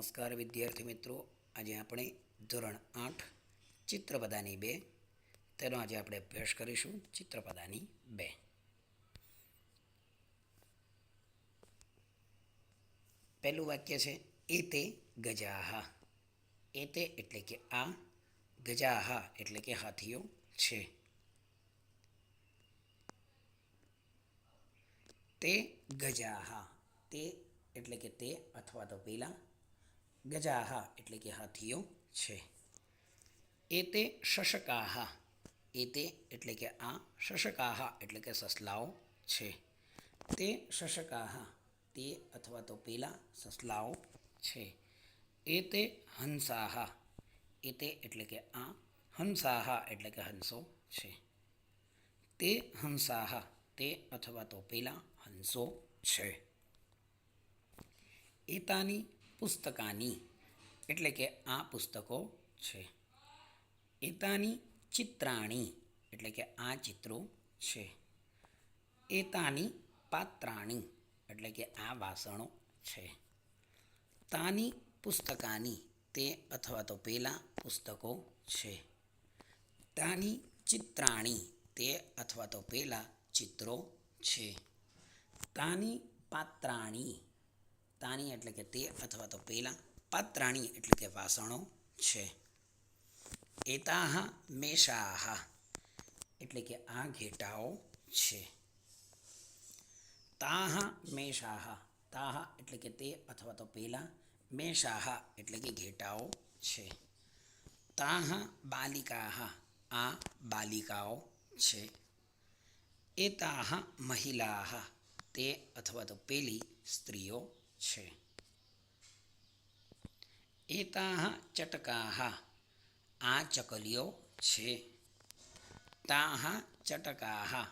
નમસ્કાર વિદ્યાર્થી મિત્રો. આજે આપણે ધોરણ આઠ ચિત્રપદાની બે. તેનો આજે આપણે અભ્યાસ કરીશું ચિત્રપદાની બે. પહેલું વાક્ય છે એ તે ગજાહા. એ તે એટલે કે આ, ગજાહા એટલે કે હાથીઓ છે. તે ગજાહા. તે એટલે કે તે અથવા તો પેલા ગજાહા એટલે કે હાથીઓ છે. એ તે શશકાહા. એ તે એટલે કે આ શશકાહા એટલે કે સસલાઓ છે. તે શશકાહા, તે અથવા તો પેલા સસલાઓ છે. એ તે હંસાહા. એ તે એટલે કે આ હંસાહા એટલે કે હંસો છે. તે હંસાહા, તે અથવા તો પેલા હંસો છે. એતાની પુસ્તકાની, એટલે કે આ પુસ્તકો છે. એતાની ચિત્રાણી, એટલે કે આ ચિત્રો છે. એતાની પાત્રાણી, એટલે કે આ વાસણો છે. તાની પુસ્તકાની તે અથવા તો પેલા પુસ્તકો છે. તાની ચિત્રાણી તે અથવા તો પેલા ચિત્રો છે. તાની પાત્રાણી તાની એટલે કે તે અથવા તો પેલા પાત્રાણી એટલે કે વાસણો છે. એતાહ મેષાહ એટલે કે આ ઘેટાઓ છે. તાહ મેષાહ તાહ એટલે કે તે અથવા તો પેલા મેષાહ એટલે કે ઘેટાઓ છે. તાહ બાલિકાહ, આ બાલિકાઓ છે. એતાહ મહિલાહ, તે અથવા તો પેલી સ્ત્રીઓ છે. એતાહ ચટકાહ. આ ચકલીઓ છે. તાહ ચટકાહ.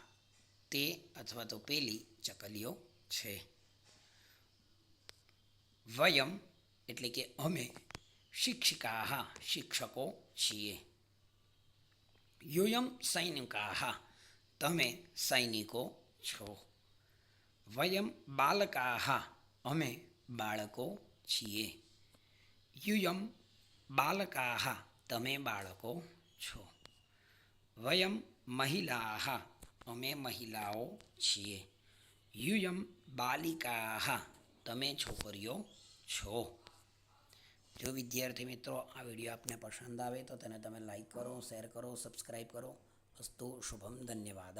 તે અથવા તો પેલી ચકલીઓ છે. વયમ એટલે કે અમે શિક્ષિકાહ, શિક્ષકો છીએ. યુયમ સૈનિકાહ. તમે સૈનિકો છો. વયમ બાલકાહ. અમે બાળકો છીએ. યુયમ બાલકાહ તમે બાળકો છો. વયમ મહિલાહ અમે મહિલાઓ છીએ. યુયમ બાલિકાહ તમે છોકરીઓ છો. જો વિદ્યાર્થી મિત્રો આ વીડિયો આપને પસંદ આવે તો તેને તમે લાઈક કરો શેર કરો સબસ્ક્રાઈબ કરો. અસ્તુ, શુભમ, ધન્યવાદ.